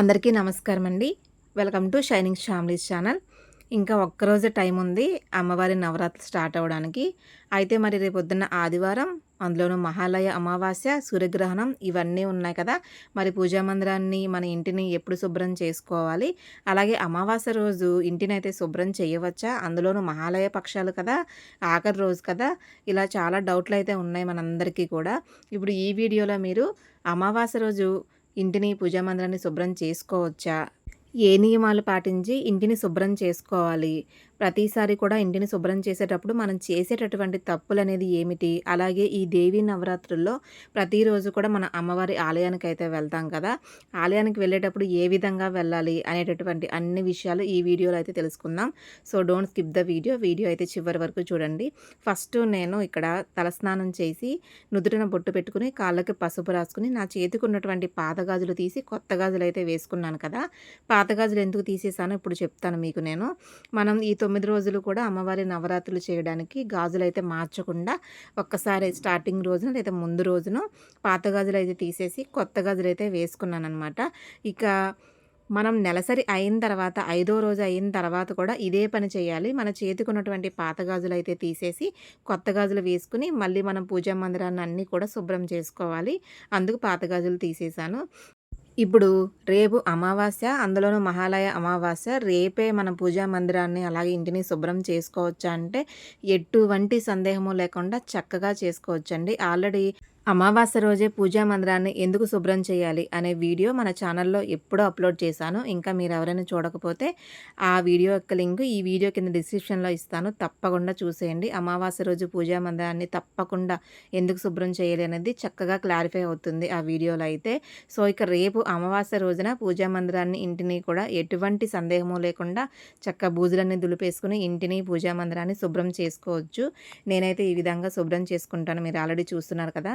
అందరికీ నమస్కారం అండి welcome to shining families channel. ఇంకా ఒక్కరోజు టైం ఉంది అమ్మవారి నవరాత్రి స్టార్ట్ అవ్వడానికి. అయితే మరి రేపు పొద్దున్న ఆదివారం అందులోనూ మహాలయ అమావాస్య సూర్యగ్రహణం ఇవన్నీ ఉన్నాయి కదా. మరి పూజా మందిరాన్ని మన ఇంటిని ఎప్పుడు శుభ్రం చేసుకోవాలి? అలాగే అమావాస్య రోజు ఇంటిని అయితే శుభ్రం చేయవచ్చా? అందులోనూ మహాలయ పక్షాలు కదా ఆఖరి రోజు కదా. ఇలా చాలా డౌట్లు అయితే ఉన్నాయి మనందరికీ కూడా. ఇప్పుడు ఈ వీడియోలో మీరు అమావాస్య రోజు ఇంటిని పూజా మందిరాన్ని శుభ్రం చేసుకోవచ్చా? ఏ నియమాలు పాటించి ఇంటిని శుభ్రం చేసుకోవాలి? ప్రతిసారి కూడా ఇంటిని శుభ్రం చేసేటప్పుడు మనం చేసేటటువంటి తప్పులు అనేది ఏమిటి? అలాగే ఈ దేవీ నవరాత్రుల్లో ప్రతిరోజు కూడా మన అమ్మవారి ఆలయానికి అయితే వెళ్తాం కదా. ఆలయానికి వెళ్ళేటప్పుడు ఏ విధంగా వెళ్ళాలి అనేటటువంటి అన్ని విషయాలు ఈ వీడియోలో అయితే తెలుసుకుందాం. So don't skip the video. Video అయితే చివరి వరకు చూడండి. ఫస్ట్ నేను ఇక్కడ తలస్నానం చేసి నుదుటిన బొట్టు పెట్టుకుని కాళ్ళకి పసుపు రాసుకుని నా చేతికి ఉన్నటువంటి పాత గాజులు తీసి కొత్త గాజులు అయితే వేసుకున్నాను కదా. పాత గాజులు ఎందుకు తీసేసానో ఇప్పుడు చెప్తాను మీకు నేను. మనం ఈతో తొమ్మిది రోజులు కూడా అమ్మవారి నవరాత్రులు చేయడానికి గాజులు అయితే మార్చకుండా ఒక్కసారి స్టార్టింగ్ రోజున లేదా ముందు రోజున పాత గాజులు అయితే తీసేసి కొత్త గాజులు అయితే వేసుకున్నాను అనమాట ఇక మనం నెలసరి అయిన తర్వాత ఐదో రోజు అయిన తర్వాత కూడా ఇదే పని చేయాలి. మన చేతికి ఉన్నటువంటి పాత గాజులు అయితే తీసేసి కొత్త గాజులు వేసుకుని మళ్ళీ మనం పూజా మందిరాన్ని అన్నీ కూడా శుభ్రం చేసుకోవాలి. అందుకు పాత గాజులు తీసేసాను. ఇప్పుడు రేపు అమావాస్య అందులోనూ మహాలయ అమావాస్య. రేపే మన పూజా మందిరాన్ని అలాగే ఇంటిని శుభ్రం చేసుకోవచ్చా అంటే ఎటువంటి సందేహము లేకుండా చక్కగా చేసుకోవచ్చండి. ఆల్రెడీ అమావాస్య రోజే పూజా మందిరాన్ని ఎందుకు శుభ్రం చేయాలి అనే వీడియో మన ఛానల్లో ఎప్పుడో అప్లోడ్ చేశాను. ఇంకా మీరు ఎవరైనా చూడకపోతే ఆ వీడియో యొక్క లింక్ ఈ వీడియో కింద డిస్క్రిప్షన్లో ఇస్తాను. తప్పకుండా చూసేయండి. అమావాస్య రోజు పూజా మందిరాన్ని తప్పకుండా ఎందుకు శుభ్రం చేయాలి అనేది చక్కగా క్లారిఫై అవుతుంది ఆ వీడియోలో అయితే. సో ఇక రేపు అమావాస్య రోజున పూజా మందిరాన్ని ఇంటిని కూడా ఎటువంటి సందేహము లేకుండా చక్క బూజులన్నీ దులిపేసుకుని ఇంటిని పూజా మందిరాన్ని శుభ్రం చేసుకోవచ్చు. నేనైతే ఈ విధంగా శుభ్రం చేసుకుంటాను. మీరు ఆల్రెడీ చూస్తున్నారు కదా.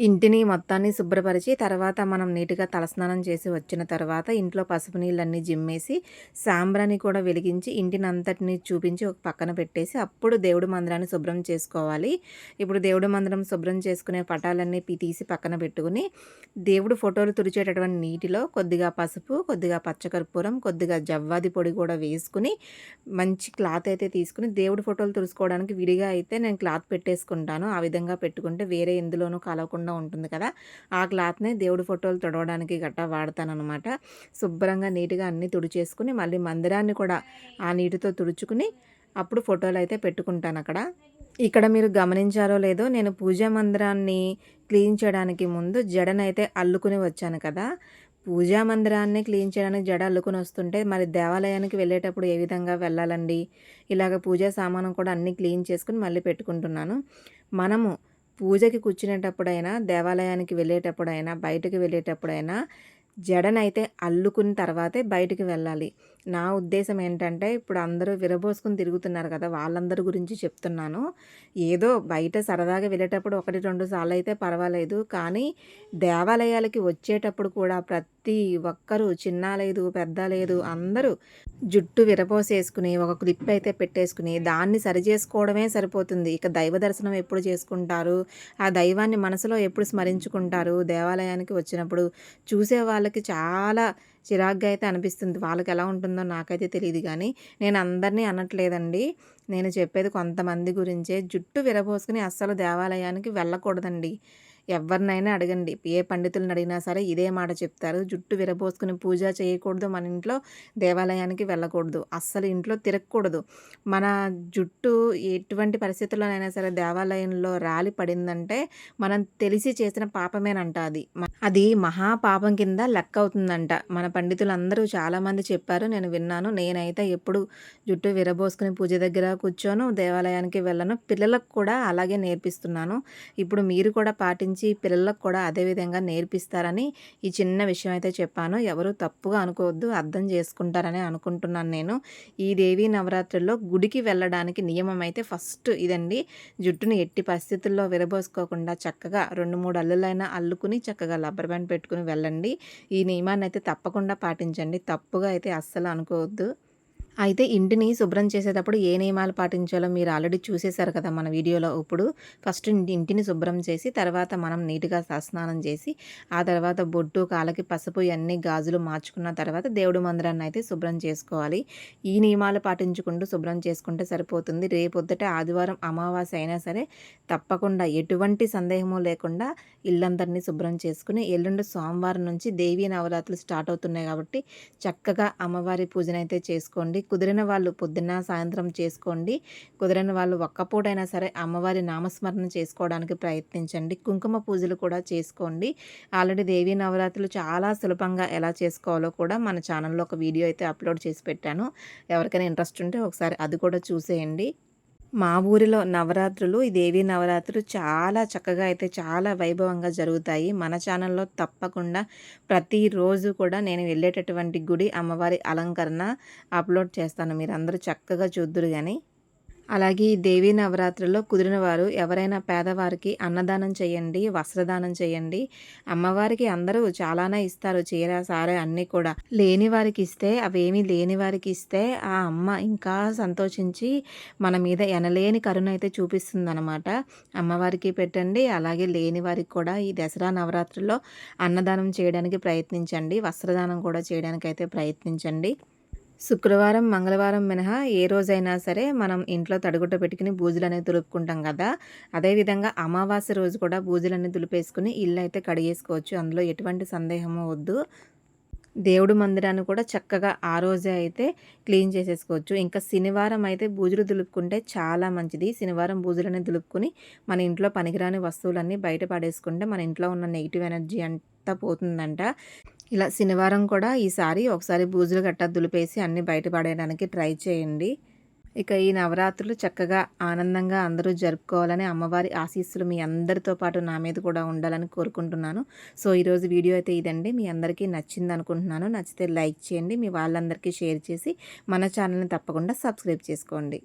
ఇంటిని మొత్తాన్ని శుభ్రపరిచి తర్వాత మనం నీట్గా తలస్నానం చేసి వచ్చిన తర్వాత ఇంట్లో పసుపు నీళ్ళన్నీ జిమ్మేసి సాంబ్రాన్ని కూడా వెలిగించి ఇంటిని అంతటిని చూపించి ఒక పక్కన పెట్టేసి అప్పుడు దేవుడు మందిరాన్ని శుభ్రం చేసుకోవాలి. ఇప్పుడు దేవుడు మందిరం శుభ్రం చేసుకునే పటాలన్నీ తీసి పక్కన పెట్టుకుని దేవుడు ఫోటోలు తుడిచేటటువంటి నీటిలో కొద్దిగా పసుపు కొద్దిగా పచ్చకర్పూరం కొద్దిగా జవ్వాది పొడి కూడా వేసుకుని మంచి క్లాత్ అయితే తీసుకుని దేవుడు ఫోటోలు తుడుచుకోవడానికి విడిగా అయితే నేను క్లాత్ పెట్టేసుకుంటాను. ఆ విధంగా పెట్టుకుంటే వేరే ఎందులోనూ కలవకుండా లేకుండా ఉంటుంది కదా. ఆ క్లాత్నే దేవుడి ఫోటోలు తుడవడానికి గట్టా వాడతానమాట శుభ్రంగా నీట్గా అన్నీ తుడిచేసుకుని మళ్ళీ మందిరాన్ని కూడా ఆ నీటితో తుడుచుకుని అప్పుడు ఫోటోలు అయితే పెట్టుకుంటాను అక్కడ. ఇక్కడ మీరు గమనించారో లేదో నేను పూజా మందిరాన్ని క్లీన్ చేయడానికి ముందు జడనైతే అల్లుకుని వచ్చాను కదా. పూజా మందిరాన్ని క్లీన్ చేయడానికి జడ అల్లుకుని వస్తుంటే మరి దేవాలయానికి వెళ్ళేటప్పుడు ఏ విధంగా వెళ్ళాలండి? ఇలాగ పూజా సామానం కూడా అన్నీ క్లీన్ చేసుకుని మళ్ళీ పెట్టుకుంటున్నాను. మనము పూజకి కూర్చునేటప్పుడైనా దేవాలయానికి వెళ్ళేటప్పుడైనా బయటకు వెళ్ళేటప్పుడైనా జడనైతే అల్లుకున్న తర్వాతే బయటికి వెళ్ళాలి. నా ఉద్దేశం ఏంటంటే ఇప్పుడు అందరూ విరబోసుకుని తిరుగుతున్నారు కదా వాళ్ళందరి గురించి చెప్తున్నాను. ఏదో బయట సరదాగా వెళ్ళేటప్పుడు ఒకటి రెండు సార్లు అయితే పర్వాలేదు. కానీ దేవాలయాలకి వచ్చేటప్పుడు కూడా ప్రతి ఒక్కరూ చిన్న లేదు పెద్ద లేదు అందరూ జుట్టు విరపోసేసుకుని ఒక క్లిప్ అయితే పెట్టేసుకుని దాన్ని సరి చేసుకోవడమే సరిపోతుంది. ఇక దైవ దర్శనం ఎప్పుడు చేసుకుంటారు? ఆ దైవాన్ని మనసులో ఎప్పుడు స్మరించుకుంటారు? దేవాలయానికి వచ్చినప్పుడు చూసే వాళ్ళకి చాలా చిరాగ్గా అయితే అనిపిస్తుంది. వాళ్ళకి ఎలా ఉంటుందో నాకైతే తెలియదు కానీ నేను అందరినీ అనట్లేదండి. నేను చెప్పేది కొంతమంది గురించే. జుట్టు విరబోసుకుని అస్సలు దేవాలయానికి వెళ్ళకూడదండి. ఎవరినైనా అడగండి. ఏ పండితులను అడిగినా సరే ఇదే మాట చెప్తారు. జుట్టు విరబోసుకుని పూజ చేయకూడదు మన ఇంట్లో దేవాలయానికి వెళ్ళకూడదు. అస్సలు ఇంట్లో తిరగకూడదు. మన జుట్టు ఎటువంటి పరిస్థితుల్లోనైనా సరే దేవాలయంలో రాలి పడిందంటే మనం తెలిసి చేసిన పాపమేనంట అది. అది మహాపాపం కింద లెక్క అవుతుందంట. మన పండితులు అందరూ చాలామంది చెప్పారు. నేను విన్నాను. నేనైతే ఎప్పుడు జుట్టు విరబోసుకుని పూజ దగ్గర కూర్చోను దేవాలయానికి వెళ్ళను. పిల్లలకు కూడా అలాగే నేర్పిస్తున్నాను. ఇప్పుడు మీరు కూడా పాటించి గురించి పిల్లలకు కూడా అదేవిధంగా నేర్పిస్తారని ఈ చిన్న విషయం అయితే చెప్పాను. ఎవరు తప్పుగా అనుకోవద్దు అర్థం చేసుకుంటారని అనుకుంటున్నాను నేను. ఈ దేవి నవరాత్రుల్లో గుడికి వెళ్ళడానికి నియమం అయితే ఫస్ట్ ఇదండి. జుట్టుని ఎట్టి పరిస్థితుల్లో విరబోసుకోకుండా చక్కగా రెండు మూడు అల్లులైనా అల్లుకుని చక్కగా లబ్బర్ బ్యాండ్ పెట్టుకుని వెళ్ళండి. ఈ నియమాన్ని అయితే తప్పకుండా పాటించండి. తప్పుగా అయితే అస్సలు అనుకోవద్దు. అయితే ఇంటిని శుభ్రం చేసేటప్పుడు ఏ నియమాలు పాటించాలో మీరు ఆల్రెడీ చూసేశారు కదా మన వీడియోలో. ఇప్పుడు ఫస్ట్ ఇంటిని శుభ్రం చేసి తర్వాత మనం నీట్గా స్నానం చేసి ఆ తర్వాత బొట్టు కాళ్ళకి పసుపు ఇవన్నీ గాజులు మార్చుకున్న తర్వాత దేవుడి మందిరాన్ని అయితే శుభ్రం చేసుకోవాలి. ఈ నియమాలు పాటించుకుంటూ శుభ్రం చేసుకుంటే సరిపోతుంది. రేపొద్దుట ఆదివారం అమావాస్య అయినా సరే తప్పకుండా ఎటువంటి సందేహము లేకుండా ఇల్లందరినీ శుభ్రం చేసుకుని ఎల్లుండి సోమవారం నుంచి దేవీ నవరాత్రులు స్టార్ట్ అవుతున్నాయి కాబట్టి చక్కగా అమ్మవారి పూజనైతే చేసుకోండి. కుదిరిన వాళ్ళు పొద్దున్న సాయంత్రం చేసుకోండి. కుదిరిన వాళ్ళు ఒక్కపూటైనా సరే అమ్మవారి నామస్మరణ చేసుకోవడానికి ప్రయత్నించండి. కుంకుమ పూజలు కూడా చేసుకోండి. ఆల్రెడీ దేవీ నవరాత్రులు చాలా సులభంగా ఎలా చేసుకోవాలో కూడా మన ఛానల్లో ఒక వీడియో అయితే అప్లోడ్ చేసి పెట్టాను. ఎవరికైనా ఇంట్రెస్ట్ ఉంటే ఒకసారి అది కూడా చూసేయండి. మా ఊరిలో నవరాత్రులు ఈ దేవీ నవరాత్రులు చాలా చక్కగా అయితే చాలా వైభవంగా జరుగుతాయి. మన ఛానల్లో తప్పకుండా ప్రతిరోజు కూడా నేను వెళ్ళేటటువంటి గుడి అమ్మవారి అలంకరణ అప్లోడ్ చేస్తాను. మీరు అందరూ చక్కగా చూద్దురు కానీ అలాగే ఈ దేవీ నవరాత్రుల్లో కుదిరిన వారు ఎవరైనా పేదవారికి అన్నదానం చేయండి వస్త్రదానం చేయండి. అమ్మవారికి అందరూ చాలానే ఇస్తారు చీర సారే అన్నీ కూడా. లేని వారికి ఇస్తే అవేమీ లేని వారికి ఇస్తే ఆ అమ్మ ఇంకా సంతోషించి మన మీద ఎనలేని కరుణ అయితే చూపిస్తుంది అనమాట అమ్మవారికి పెట్టండి అలాగే లేని వారికి కూడా ఈ దసరా నవరాత్రుల్లో అన్నదానం చేయడానికి ప్రయత్నించండి వస్త్రదానం కూడా చేయడానికి అయితే ప్రయత్నించండి. శుక్రవారం మంగళవారం మినహా ఏ రోజైనా సరే మనం ఇంట్లో తడుగుట్ట పెట్టుకుని బూజులు అనేవి తులుపుకుంటాం కదా. అదేవిధంగా అమావాస్య రోజు కూడా బూజులన్నీ తులిపేసుకుని ఇల్లు అయితే కడిగేసుకోవచ్చు. అందులో ఎటువంటి సందేహము వద్దు. దేవుడు మందిరాన్ని కూడా చక్కగా ఆ రోజే అయితే క్లీన్ చేసేసుకోవచ్చు. ఇంకా శనివారం అయితే బూజులు దులుపుకుంటే చాలా మంచిది. శనివారం బూజులన్నీ దులుపుకుని మన ఇంట్లో పనికిరాని వస్తువులన్నీ బయట పడేసుకుంటే మన ఇంట్లో ఉన్న నెగిటివ్ ఎనర్జీ అంతా పోతుందంట. ఇలా శనివారం కూడా ఈసారి ఒకసారి బూజులు గట్టా దులిపేసి అన్ని బయటపడేయడానికి ట్రై చేయండి. ఇక ఈ నవరాత్రులు చక్కగా ఆనందంగా అందరూ జరుపుకోవాలని అమ్మవారి ఆశీస్సులు మీ అందరితో పాటు నా మీద కూడా ఉండాలని కోరుకుంటున్నాను. సో ఈరోజు వీడియో అయితే ఇదండి. మీ అందరికీ నచ్చింది అనుకుంటున్నాను. నచ్చితే లైక్ చేయండి. మీ వాళ్ళందరికీ షేర్ చేసి మన ఛానల్ని తప్పకుండా సబ్స్క్రైబ్ చేసుకోండి.